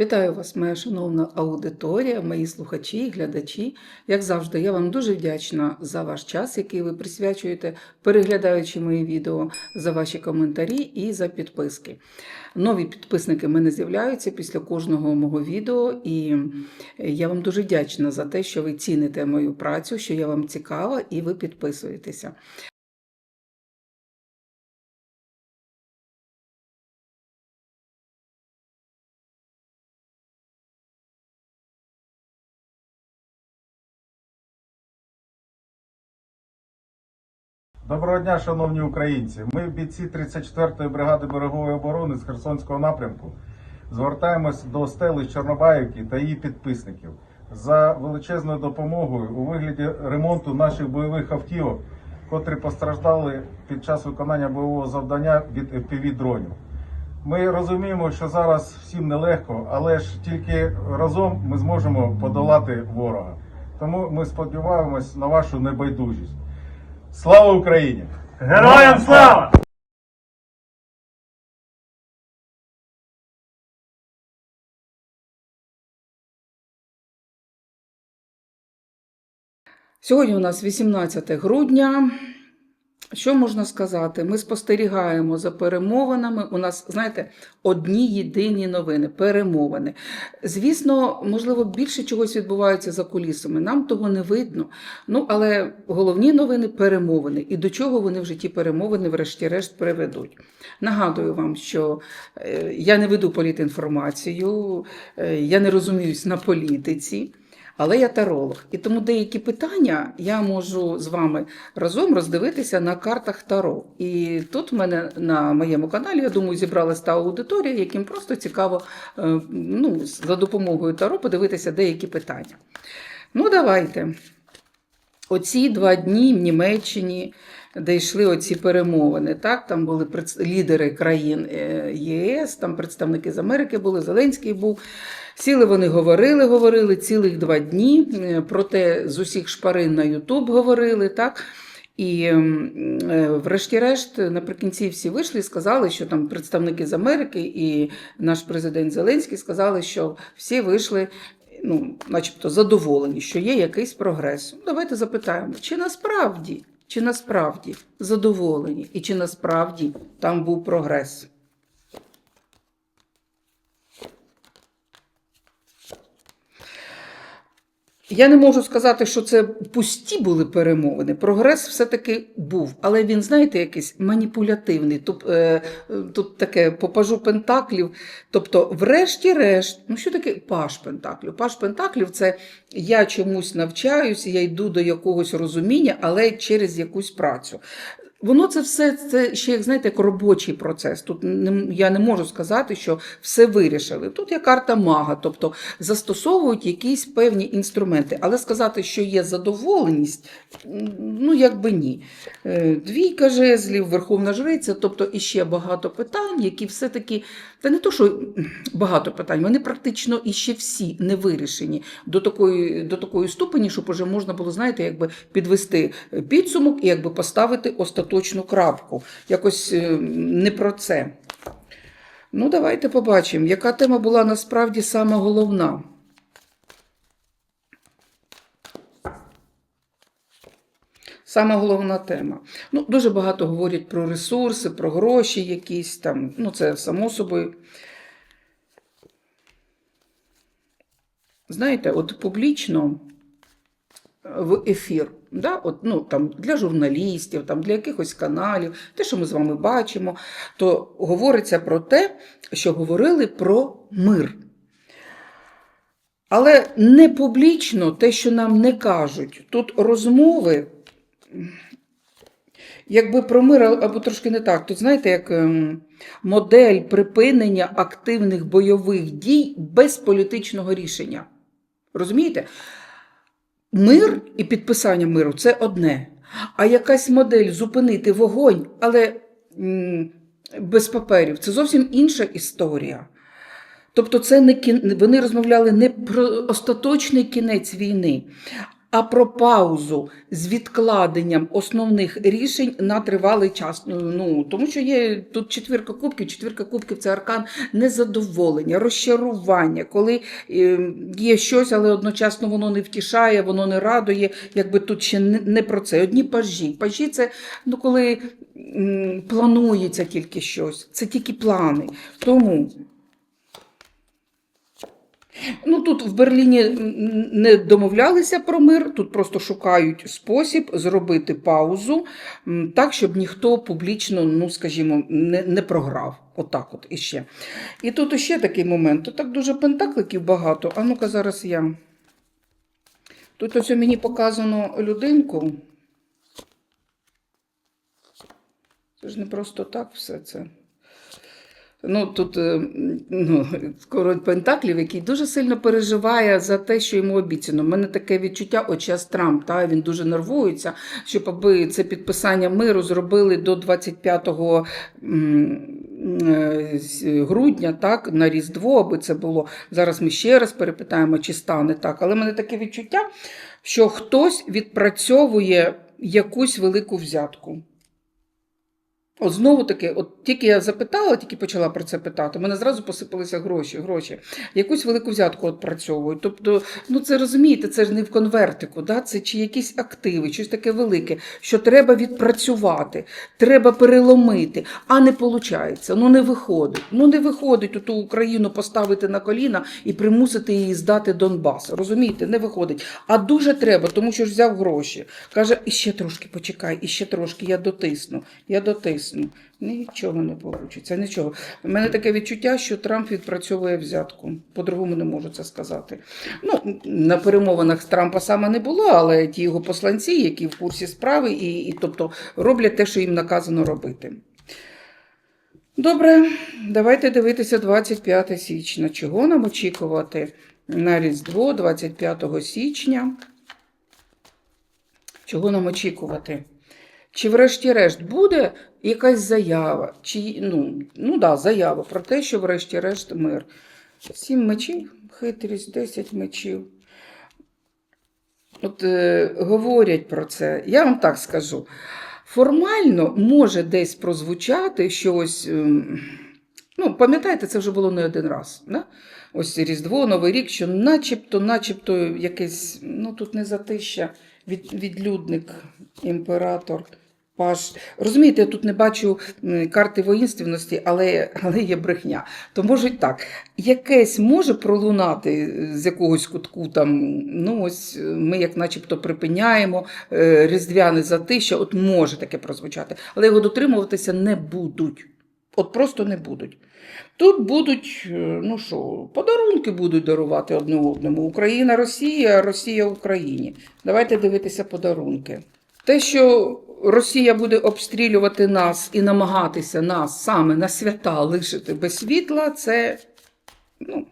Вітаю вас, моя шановна аудиторія, мої слухачі і глядачі. Як завжди, я вам дуже вдячна за ваш час, який ви присвячуєте, переглядаючи мої відео, за ваші коментарі і за підписки. Нові підписники мене з'являються після кожного мого відео, і я вам дуже вдячна за те, що ви ціните мою працю, що я вам цікава, і ви підписуєтеся. Доброго дня, шановні українці. Ми, бійці 34-ї бригади берегової оборони з Херсонського напрямку, звертаємось до Стели Чорнобаївки та її підписників за величезною допомогою у вигляді ремонту наших бойових автівок, котрі постраждали під час виконання бойового завдання від fpv дронів. Ми розуміємо, що зараз всім нелегко, але ж тільки разом ми зможемо подолати ворога. Тому ми сподіваємось на вашу небайдужість. Слава Україні! Героям слава! Сьогодні у нас 18 грудня. Що можна сказати? Ми спостерігаємо за перемовинами. У нас, знаєте, одні єдині новини перемовини. Звісно, можливо, більше чогось відбувається за кулісами. Нам того не видно. Ну, але головні новини перемовини. І до чого вони в житті перемовини, врешті-решт, приведуть. Нагадую вам, що е, я не веду політінформацію, е, я не розуміюсь на політиці. Але я таролог, і тому деякі питання я можу з вами разом роздивитися на картах Таро. І тут в мене на моєму каналі, я думаю, зібралась та аудиторія, яким просто цікаво е, ну, за допомогою Таро подивитися деякі питання. Ну, давайте. Оці два дні в Німеччині, де йшли оці перемовини, так, там були лідери країн е, ЄС, там представники з Америки були, Зеленський був. Сіли вони говорили, говорили цілих два дні. е, Проте з усіх шпарин на Ютуб говорили, так. І е, врешті-решт, наприкінці всі вийшли і сказали, що там представники з Америки і наш президент Зеленський сказали, що всі вийшли, ну, начебто, задоволені, що є якийсь прогрес. Ну, Давайте запитаємо, чи насправді, чи насправді задоволені, і чи насправді там був прогрес. Я не можу сказати, що це пусті були перемовини. Прогрес все-таки був, але він, знаєте, якийсь маніпулятивний. Тут, е, тут таке попажу пентаклів. Тобто, врешті-решт, ну що таке паш пентаклів? Паш пентаклів це я чомусь навчаюся, я йду до якогось розуміння, але через якусь працю. Воно це все це ще як знаєте, як робочий процес. Тут не, я не можу сказати, що все вирішили. Тут є карта мага, тобто застосовують якісь певні інструменти. Але сказати, що є задоволеність, ну якби ні. Е, Двійка жезлів, верховна жриця, тобто іще багато питань, які все-таки, та не то, що багато питань, вони практично іще всі не вирішені до такої, до такої ступені, щоб уже можна було, знаєте, якби підвести підсумок і якби поставити остаточну крапку. Якось е, не про це. Ну, давайте побачимо, яка тема була насправді саме головна. Сама головна тема. Ну, дуже багато говорять про ресурси, про гроші якісь там. Ну, це само собою. Знаєте, от публічно в ефір, да, от, ну, там, для журналістів, там, для якихось каналів, те, що ми з вами бачимо, то говориться про те, що говорили про мир. Але не публічно те, що нам не кажуть. Тут розмови, якби про мир, або трошки не так. Тут знаєте, як ем, модель припинення активних бойових дій без політичного рішення. Розумієте? Мир і підписання миру це одне. А якась модель зупинити вогонь, але без паперів це зовсім інша історія. Тобто, це не кін... вони розмовляли не про остаточний кінець війни, а про паузу з відкладенням основних рішень на тривалий час. Ну, тому що є тут четвірка кубків, четвірка кубків це аркан незадоволення, розчарування, коли е, є щось, але одночасно воно не втішає, воно не радує, якби тут ще не, про це. Одні пажі. Пажі це ну, коли планується тільки щось, це тільки плани. Тому. Ну тут в Берліні не домовлялися про мир, тут просто шукають спосіб зробити паузу так, щоб ніхто публічно, ну скажімо, не, не програв. Отак, от іще. І тут іще такий момент. Тут так дуже пентакликів багато. А ну-ка зараз я. Тут ось мені показано людинку. Це ж не просто так все це. Ну, тут е, ну, король Пентаклів, який дуже сильно переживає за те, що йому обіцяно. У мене таке відчуття, от час Трамп, та, він дуже нервується, щоб аби це підписання миру зробили до 25 м, е, грудня, так, на Різдво, аби це було. Зараз ми ще раз перепитаємо, чи стане так. Але в мене таке відчуття, що хтось відпрацьовує якусь велику взятку. От знову таки, от тільки я запитала, тільки почала про це питати, мене зразу посипалися гроші, гроші. Якусь велику взятку відпрацьовують. Тобто, ну це розумієте, це ж не в конвертику, да? це чи якісь активи, щось таке велике, що треба відпрацювати, треба переломити, а не виходить, ну не виходить. Ну не виходить ту Україну поставити на коліна і примусити її здати Донбас. Розумієте, не виходить. А дуже треба, тому що ж взяв гроші. Каже, іще трошки почекай, іще трошки, я дотисну, я дотисну. Нічого не вийде, нічого. У мене таке відчуття, що Трамп відпрацьовує взятку. По-другому не можу це сказати. Ну, на перемовинах Трампа саме не було, але ті його посланці, які в курсі справи, і, і тобто роблять те, що їм наказано робити. Добре, давайте дивитися 25 січня. Чого нам очікувати на Різдво 25 січня? Чого нам очікувати? Чи врешті-решт буде якась заява? Чи, ну, ну да, заява про те, що врешті-решт мир. Сім мечів, хитрість, 10 мечів. От е, говорять про це. Я вам так скажу. Формально може десь прозвучати щось. ем, Ну, пам'ятаєте, це вже було не один раз. Да? Ось Різдво, Новий рік, що начебто, начебто якесь, ну тут не затища, від, відлюдник, імператор, паш. Розумієте, я тут не бачу карти воїнственності, але, але є брехня. То може й так. Якесь може пролунати з якогось кутку там, ну ось е, ми як начебто припиняємо е, різдвяне затища, от може таке прозвучати, але його дотримуватися не будуть. От просто не будуть. Тут будуть, е, ну що, подарунки будуть дарувати одне одному. Україна, Росія, Росія Україні. Давайте дивитися подарунки. Те, що Росія буде обстрілювати нас і намагатися нас саме на свята лишити без світла, це, ну,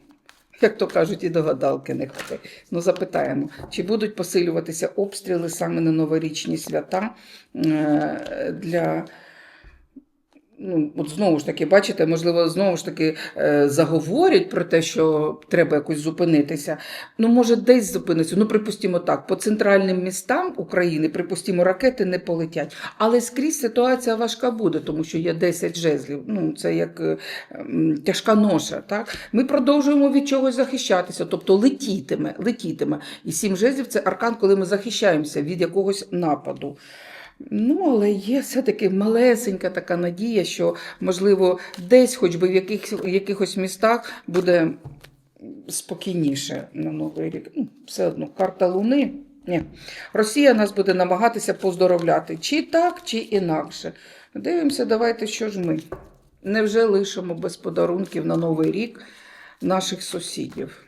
як то кажуть, і до гадалки не ходи. Ну, запитаємо, чи будуть посилюватися обстріли саме на новорічні свята е, для. Ну, от знову ж таки, бачите, можливо, знову ж таки е, заговорять про те, що треба якось зупинитися. Ну, може, десь зупинитися. Ну, припустимо так, по центральним містам України, припустимо, ракети не полетять. Але скрізь ситуація важка буде, тому що є 10 жезлів. Ну, це як е, тяжка ноша. Так? Ми продовжуємо від чогось захищатися, тобто летітиме, летітиме. І сім жезлів це аркан, коли ми захищаємося від якогось нападу. Ну, але є все-таки малесенька така надія, що, можливо, десь, хоч би в яких, якихось містах, буде спокійніше на Новий рік. Ну, все одно, карта Луни. Ні. Росія нас буде намагатися поздоровляти чи так, чи інакше. Дивимося, давайте, що ж ми. Невже лишимо без подарунків на Новий рік наших сусідів?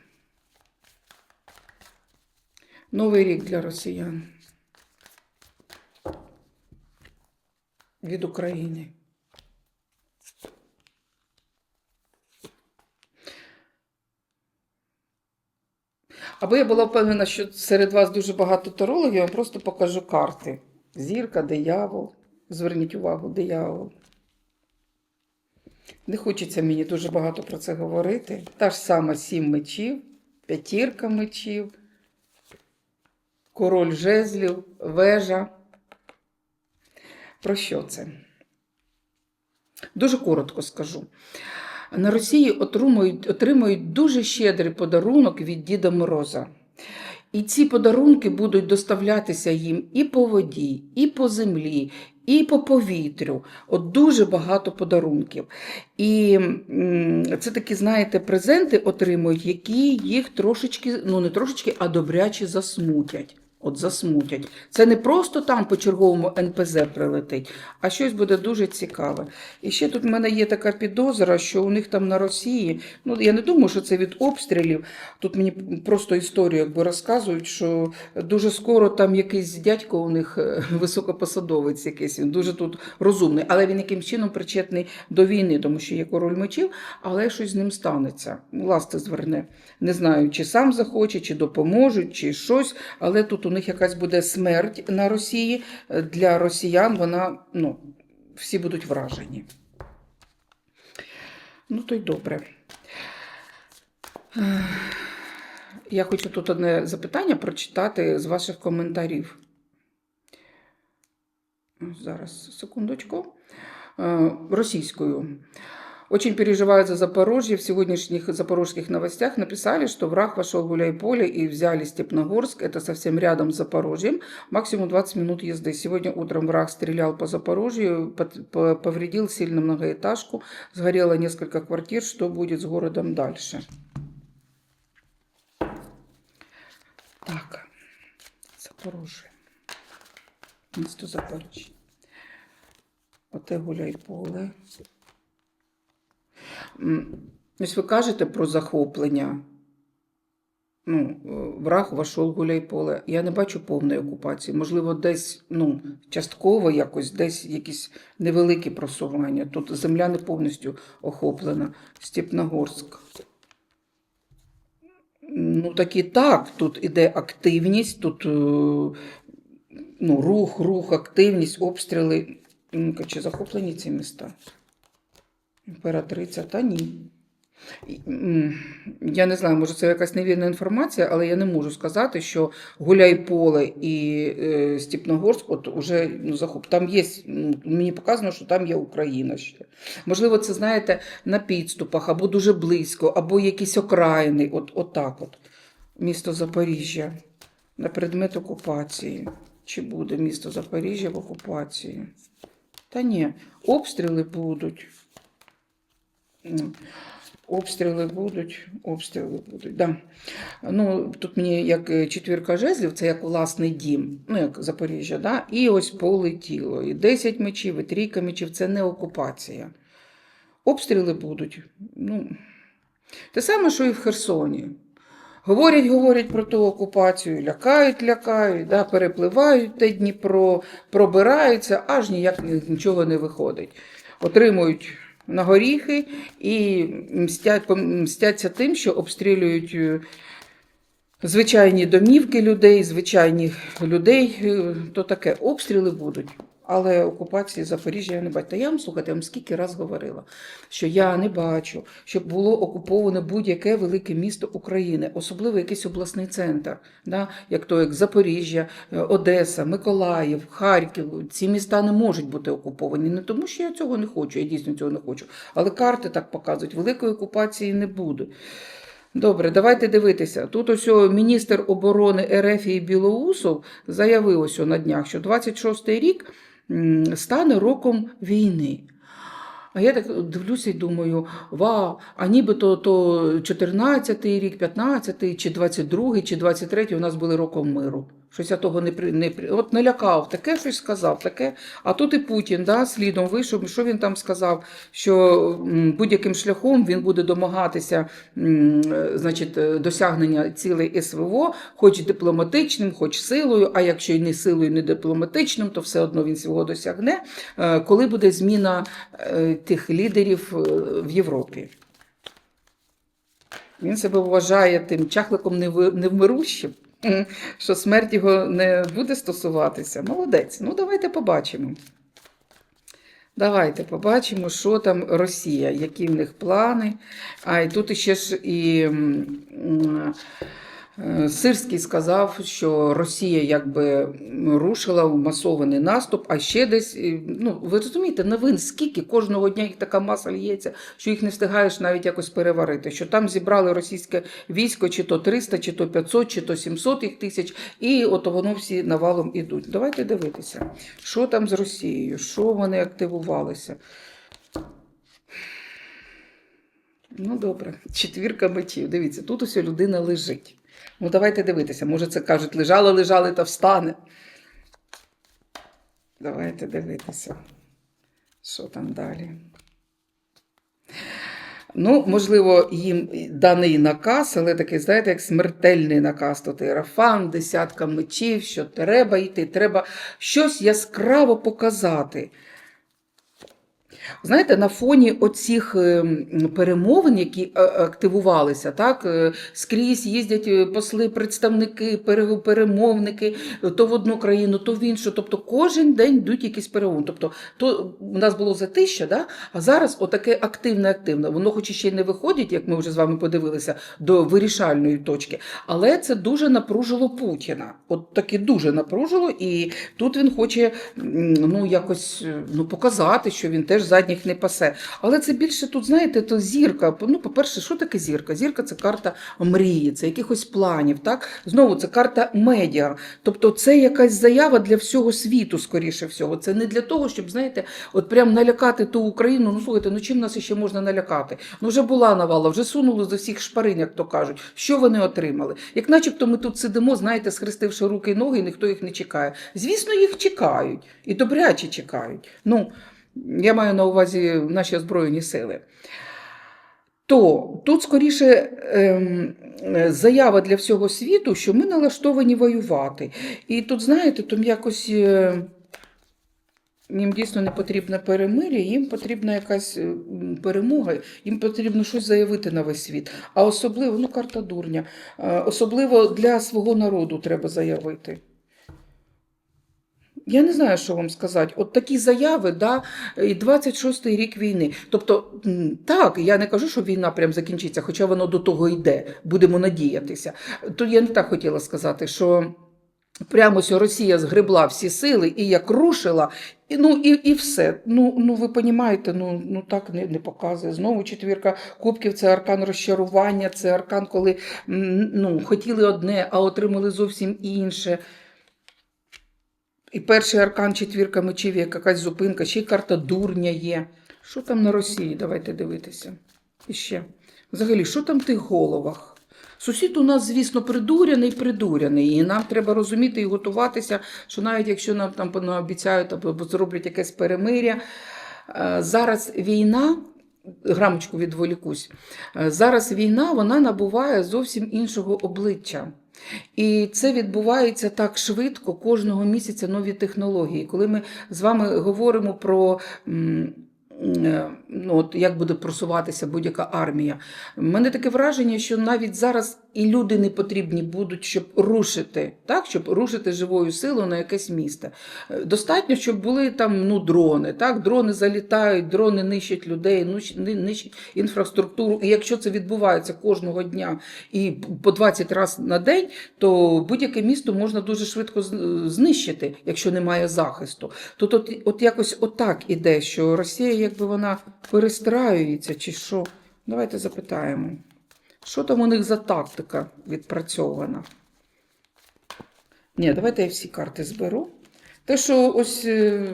Новий рік для росіян. Від України. Аби я була впевнена, що серед вас дуже багато тарологів, я вам просто покажу карти. Зірка, диявол. Зверніть увагу, диявол. Не хочеться мені дуже багато про це говорити. Та ж сама сім мечів, п'ятірка мечів. король жезлів, вежа. Про що це? Дуже коротко скажу. На Росії отримують, отримують дуже щедрий подарунок від Діда Мороза. І ці подарунки будуть доставлятися їм і по воді, і по землі, і по повітрю. От дуже багато подарунків. І це такі, знаєте, презенти отримують, які їх трошечки, ну не трошечки, а добряче засмутять. От засмутять. Це не просто там по черговому НПЗ прилетить, а щось буде дуже цікаве. І ще тут в мене є така підозра, що у них там на Росії, ну я не думаю, що це від обстрілів. Тут мені просто історію якби розказують, що дуже скоро там якийсь дядько у них е, високопосадовець якийсь, він дуже тут розумний, але він яким чином причетний до війни, тому що є король мечів, але щось з ним станеться. Ласти зверне. Не знаю, чи сам захоче, чи допоможуть, чи щось, але тут у них якась буде смерть на Росії. Для росіян вона, ну, всі будуть вражені. Ну, то й добре. Я хочу тут одне запитання прочитати з ваших коментарів. Зараз, секундочку. Е, Російскую. Очень переживают за Запорожье. В сегодняшних запорожских новостях написали, что враг вошел в Гуляйполе и взяли Степногорск. Это совсем рядом с Запорожьем. Максимум 20 минут езды. Сегодня утром враг стрелял по Запорожью, повредил сильно многоэтажку. Сгорело несколько квартир. Что будет с городом дальше? Так. Запорожье. Місто Запорожжя. Оте Гуляйполе. М, Ось ви кажете про захоплення. Ну, е, враг вошов в Гуляйполе. Я не бачу повної окупації. Можливо, десь ну, частково якось, десь якісь невеликі просування. Тут земля не повністю охоплена. Степногорськ. Ну, так і так, тут іде активність, тут е, ну, рух, рух, активність, обстріли. Чи захоплені ці міста? Імператриця, та ні. Я не знаю, може це якась невірна інформація, але я не можу сказати, що Гуляйполе і е, Степногорськ, от уже ну, захоп. Там є, ну, мені показано, що там є Україна ще. Можливо, це знаєте на підступах, або дуже близько, або якісь окраїни. От, от так от. Місто Запоріжжя на предмет окупації. Чи буде місто Запоріжжя в окупації? Та ні, обстріли будуть. Обстріли будуть, обстріли будуть. Да. Ну, тут мені як е, четвірка жезлів, це як власний дім, ну як Запоріжжя, да? і ось полетіло. І 10 мечів, і трійка мечів це не окупація. Обстріли будуть. Ну, те саме, що і в Херсоні. Говорять, говорять про ту окупацію, лякають, лякають, да, перепливають те Дніпро, пробираються, аж ніяк нічого не виходить. Отримують на горіхи і мстять, мстяться тим, що обстрілюють е, звичайні домівки людей, звичайних людей. е, То таке обстріли будуть. Але окупації Запоріжжя я не бачу. Та я вам слухайте, я вам скільки раз говорила, що я не бачу, щоб було окуповане будь-яке велике місто України, особливо якийсь обласний центр, да? як то як Запоріжжя, е, Одеса, Миколаїв, Харків. Ці міста не можуть бути окуповані. Не тому, що я цього не хочу, я дійсно цього не хочу. Але карти так показують, великої окупації не буде. Добре, давайте дивитися. Тут ось міністр оборони РФ і Білоусов заявив ось на днях, що 26-й рік стане роком війни. А я так дивлюся і думаю, вау, а нібито то 14-й рік, 15-й, чи 22-й, чи 23-й у нас були роком миру. Щось я того не не от налякав, таке щось сказав, таке. А тут і Путін да, слідом вийшов. Що він там сказав? Що будь-яким шляхом він буде домагатися значить, е, досягнення цілей СВО, хоч дипломатичним, хоч силою. А якщо й не силою, не дипломатичним, то все одно він свого досягне, е, коли буде зміна е, тих лідерів в Європі. Він себе вважає тим чахликом невмирущим, що смерть його не буде стосуватися. Молодець. Ну, давайте побачимо. Давайте побачимо, що там Росія, які в них плани. А і тут ще ж і Сирський сказав, що Росія якби рушила в масований наступ, а ще десь, е, ну ви розумієте, новин скільки кожного дня їх така маса лється, що їх не встигаєш навіть якось переварити. Що там зібрали російське військо, чи то 300, чи то 500, чи то 700 їх тисяч, і от воно всі навалом ідуть. Давайте дивитися, що там з Росією, що вони активувалися. Ну, добре, четвірка мечів. Дивіться, тут ось людина лежить. Ну, давайте дивитися. Може, це кажуть, лежала, лежали та встане. Давайте дивитися, що там далі. Ну, можливо, їм даний наказ, але такий, знаєте, як смертельний наказ. Тут іерафан, десятка мечів, що треба йти, треба щось яскраво показати. Знаєте, на фоні оцих ем, перемовин, які е, активувалися, так, е, скрізь їздять е, посли, представники, перемовники, то в одну країну, то в іншу. Тобто кожен день йдуть якісь перемовини. Тобто, то у нас було затища, да? а зараз отаке активне-активне. Воно хоч і ще й не виходить, як ми вже з вами подивилися, до вирішальної точки, але це дуже напружило Путіна. От таки дуже напружило, і тут він хоче ну, якось е, ну, показати, що він теж задніх не пасе. Але це більше тут, знаєте, то зірка. Ну, по-перше, що таке зірка? Зірка це карта мрії, це якихось планів. Так? Знову це карта медіа. Тобто це якась заява для всього світу, скоріше всього. Це не для того, щоб, знаєте, от прям налякати ту Україну. Ну, слухайте, ну чим нас ще можна налякати? Ну, вже була навала, вже сунули з усіх шпарин, як то кажуть. Що вони отримали? Як начебто ми тут сидимо, знаєте, схрестивши руки і ноги, і ніхто їх не чекає. Звісно, їх чекають, і добряче чекають. Ну, я маю на увазі наші озброєні сили. То тут скоріше ем, заява для всього світу, що ми налаштовані воювати. І тут, знаєте, там якось е, їм дійсно не потрібне перемир'я, їм потрібна якась е, перемога, їм потрібно щось заявити на весь світ. А особливо, ну, карта дурня, е, особливо для свого народу треба заявити. Я не знаю, що вам сказати. От такі заяви, да, і 26-й рік війни. Тобто, так, я не кажу, що війна прям закінчиться, хоча воно до того йде, будемо надіятися. То я не так хотіла сказати, що прямо ось Росія згребла всі сили і як рушила, і, ну і, і все. Ну, ну ви розумієте, ну, ну так не, не показує. Знову четвірка кубків це аркан розчарування, це аркан, коли ну, хотіли одне, а отримали зовсім інше. І перший аркан четвірка мечів, якась зупинка, ще й карта дурня є. Що там на Росії? Давайте дивитися. І ще. Взагалі, що там в тих головах? Сусід у нас, звісно, придуряний, придуряний, і нам треба розуміти і готуватися, що навіть якщо нам там пообіцяють або зроблять якесь перемиря, е, зараз війна. Грамочку відволікусь. Е, Зараз війна вона набуває зовсім іншого обличчя. І це відбувається так швидко, кожного місяця нові технології. Коли ми з вами говоримо про е, ну, от як буде просуватися будь-яка армія, в мене таке враження, що навіть зараз і люди не потрібні будуть, щоб рушити, так? щоб рушити живою силою на якесь місто. Е, Достатньо, щоб були там ну, дрони. Так? Дрони залітають, дрони нищать людей, нищ- ни- нищать інфраструктуру. І якщо це відбувається кожного дня і по 20 разів на день, то будь-яке місто можна дуже швидко знищити, якщо немає захисту. Тут от, от якось отак іде, що Росія, якби вона перестраюється, чи що. Давайте запитаємо. Що там у них за тактика відпрацьована? Ні, давайте я всі карти зберу. Те, що ось е,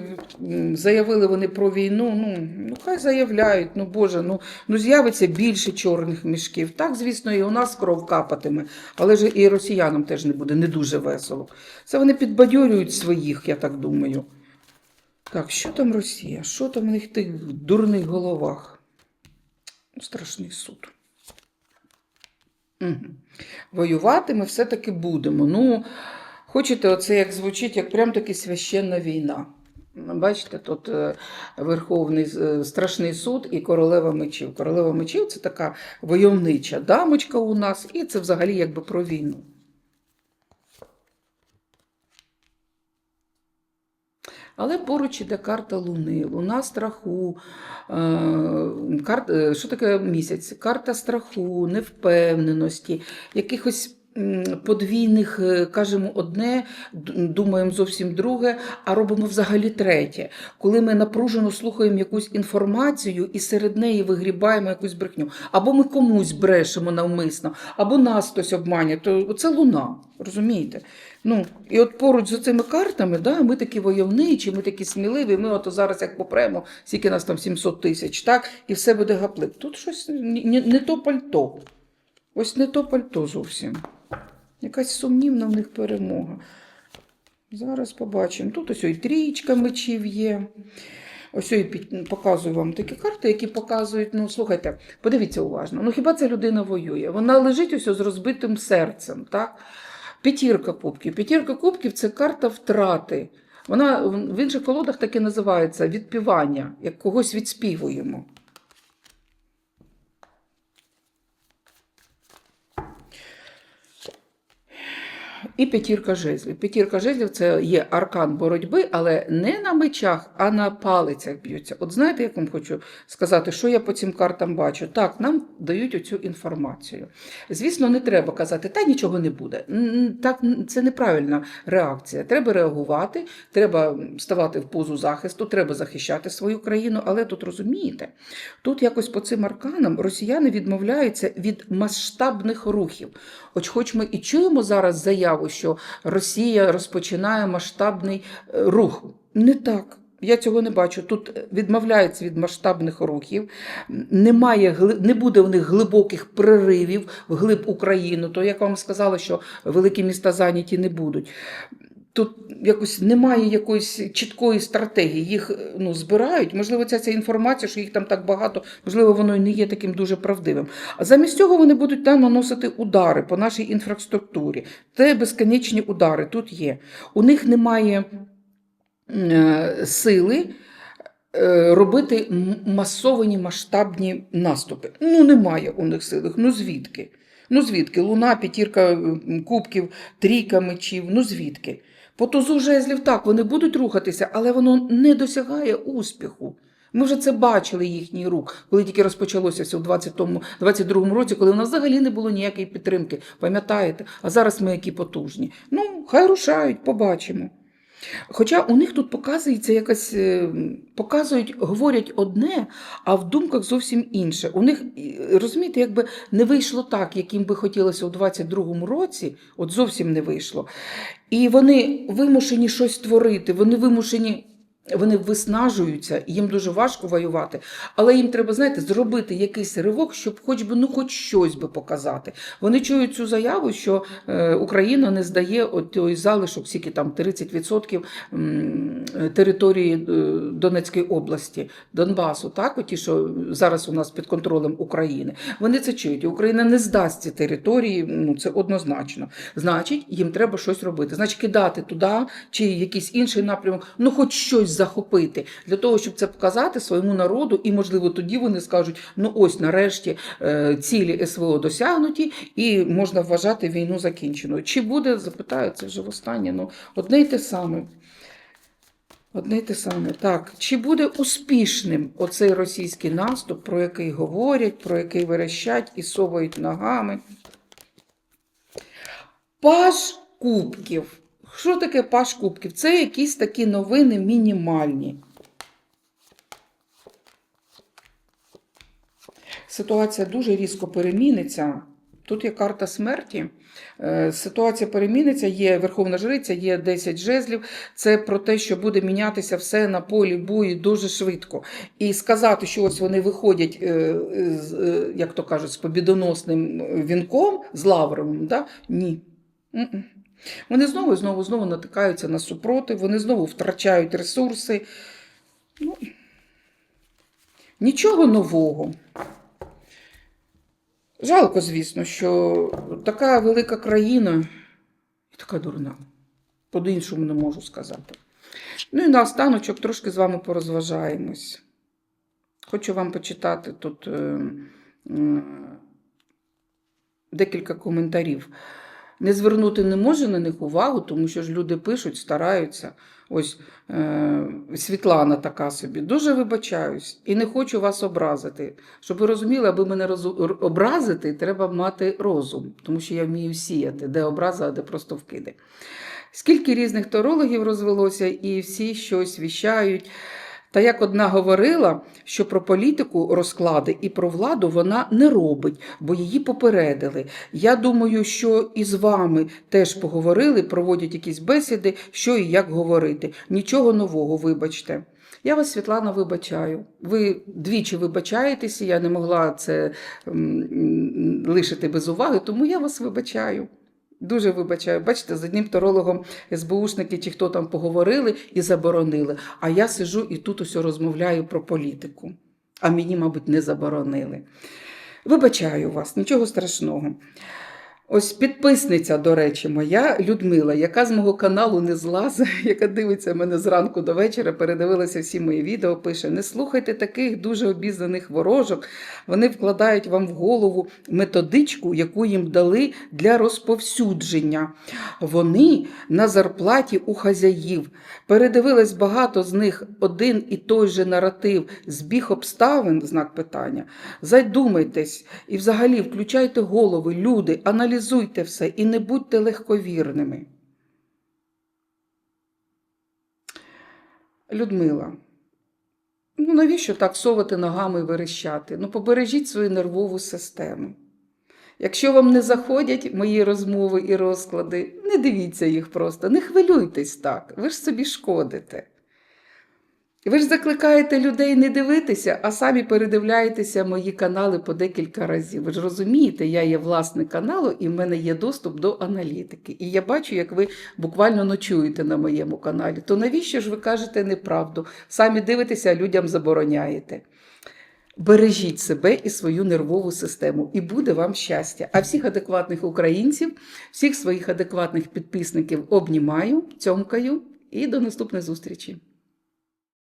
заявили вони про війну, ну, ну хай заявляють, ну Боже, ну, ну з'явиться більше чорних мішків. Так, звісно, і у нас кров капатиме, але ж і росіянам теж не буде не дуже весело. Це вони підбадьорюють своїх, я так думаю. Так, що там Росія? Що там у них в тих дурних головах? Ну, Страшний суд. Угу. Воювати ми все-таки будемо. Ну, хочете, оце як звучить, як прям таки священна війна. Бачите, тут е, Верховний е, страшний суд і королева мечів. Королева мечів це така войовнича дамочка у нас, і це взагалі якби про війну. Але поруч іде карта Луни, Луна страху. е, Карт, е, що таке місяць? Карта страху, невпевненості, якихось подвійних е, кажемо одне, думаємо зовсім друге, а робимо взагалі третє. Коли ми напружено слухаємо якусь інформацію і серед неї вигрібаємо якусь брехню, або ми комусь брешемо навмисно, або нас хтось обманює, то це луна. Розумієте? Ну, і от поруч з цими картами, да, ми такі войовничі, ми такі сміливі, ми от зараз як попремо, скільки нас там 700 тисяч, так, і все буде гаплик. Тут щось не, не, то пальто. Ось не то пальто зовсім. Якась сумнівна в них перемога. Зараз побачимо. Тут ось і трієчка мечів є. Ось під- показую вам такі карти, які показують, ну слухайте, подивіться уважно. Ну хіба ця людина воює? Вона лежить ось з розбитим серцем, так? П'ятірка кубків. П'ятірка кубків це карта втрати. Вона в інших колодах так і називається відпівання, як когось відспівуємо. І п'ятірка жезлів. П'ятірка жезлів це є аркан боротьби, але не на мечах, а на палицях б'ються. От знаєте, як вам хочу сказати, що я по цим картам бачу? Так, нам дають оцю інформацію. Звісно, не треба казати, та нічого не буде. Так, це неправильна реакція. Треба реагувати, треба ставати в позу захисту, треба захищати свою країну. Але тут розумієте, тут якось по цим арканам росіяни відмовляються від масштабних рухів. Хоч, хоч ми і чуємо зараз заяву, що Росія розпочинає масштабний е, рух. Не так. Я цього не бачу. Тут відмовляються від масштабних рухів, немає, не буде в них глибоких проривів вглиб Україну. То як вам сказала, що великі міста зайняті не будуть. Тут якось немає якоїсь чіткої стратегії. Їх е, ну, збирають. Можливо, ця, ця інформація, що їх там так багато, можливо, воно і не є таким дуже правдивим. А замість цього вони будуть там наносити удари по нашій інфраструктурі. Це безконечні удари тут є. У них немає е, сили. е, Робити масовані масштабні наступи. Ну, немає у них сили. Ну звідки? Ну звідки? Луна, п'ятірка кубків, трійка мечів. Ну звідки? По тузу жезлів так, вони будуть рухатися, але воно не досягає успіху. Ми вже це бачили їхній рух, коли тільки розпочалося все в 20-му, 22-му році, коли у нас взагалі не було ніякої підтримки. Пам'ятаєте? А зараз ми які потужні. Ну, хай рушають, побачимо. Хоча у них тут показується якась, е, показують, говорять одне, а в думках зовсім інше. У них, розумієте, якби не вийшло так, яким би хотілося у 22-му році, от зовсім не вийшло. І вони вимушені щось творити, вони вимушені. Вони виснажуються, їм дуже важко воювати, але їм треба, знаєте, зробити якийсь ривок, щоб хоч би ну хоч щось би показати. Вони чують цю заяву, що е, Україна не здає от той залишок, скільки там 30% території е, Донецької області, Донбасу, так, оті, що зараз у нас під контролем України. Вони це чують. Україна не здасть ці території, ну це однозначно. Значить, їм треба щось робити. Значить, кидати туди чи якийсь інший напрямок, ну хоч щось захопити для того, щоб це показати своєму народу, і можливо тоді вони скажуть: ну ось нарешті е, цілі СВО досягнуті, і можна вважати війну закінченою. Чи буде, запитаю, це вже востаннє. Ну, одне й те саме. Одне й те саме. Так, чи буде успішним оцей російський наступ, про який говорять, про який верещать і совають ногами? Паж кубків. Що таке паж кубків? Це якісь такі новини мінімальні. Ситуація дуже різко переміниться. Тут є карта смерті. Е, Ситуація переміниться, є Верховна Жриця, є 10 жезлів. Це про те, що буде мінятися все на полі бою дуже швидко. І сказати, що ось вони виходять, е, е, як то кажуть, з побідоносним вінком, з лавровим, да? ні. Вони знову і знову знову натикаються на супротив, вони знову втрачають ресурси. Ну, нічого нового. Жалко, звісно, що така велика країна і така дурна. По-іншому не можу сказати. Ну і наостаночок трошки з вами порозважаємось. Хочу вам почитати тут е, е, декілька коментарів. Не звернути не можу на них увагу, тому що ж люди пишуть, стараються. Ось е, Світлана така собі. Дуже вибачаюсь і не хочу вас образити. Щоб ви розуміли, аби мене розу- образити, треба мати розум, тому що я вмію сіяти, де образа, а де просто вкиди. Скільки різних тарологів розвелося, і всі щось віщають. Та як одна говорила, що про політику розклади і про владу вона не робить, бо її попередили. Я думаю, що і з вами теж поговорили, проводять якісь бесіди, що і як говорити. Нічого нового, вибачте. Я вас, Світлана, вибачаю. Ви двічі вибачаєтеся, я не могла це лишити без уваги, тому я вас вибачаю. Дуже вибачаю. Бачите, з одним тарологом СБУшники чи хто там поговорили і заборонили. А я сижу і тут усе розмовляю про політику. А мені, мабуть, не заборонили. Вибачаю вас, нічого страшного. Ось підписниця, до речі, моя Людмила, яка з мого каналу не злазить, яка дивиться мене зранку до вечора, передивилася всі мої відео, пише: не слухайте таких дуже обізнаних ворожок. Вони вкладають вам в голову методичку, яку їм дали для розповсюдження. Вони на зарплаті у хазяїв. Передивилась багато з них один і той же наратив, збіг обставин, знак питання. Задумайтесь і взагалі включайте голови, люди, аналізуйте все і не будьте легковірними. Людмила, ну навіщо так совати ногами і верещати? Ну, побережіть свою нервову систему. Якщо вам не заходять мої розмови і розклади, не дивіться їх просто, не хвилюйтесь так, ви ж собі шкодите. Ви ж закликаєте людей не дивитися, а самі передивляєтеся мої канали по декілька разів. Ви ж розумієте, я є власник каналу і в мене є доступ до аналітики. І я бачу, як ви буквально ночуєте на моєму каналі. То навіщо ж ви кажете неправду? Самі дивитеся, а людям забороняєте. Бережіть себе і свою нервову систему, і буде вам щастя. А всіх адекватних українців, всіх своїх адекватних підписників обнімаю, цьомкаю і до наступної зустрічі.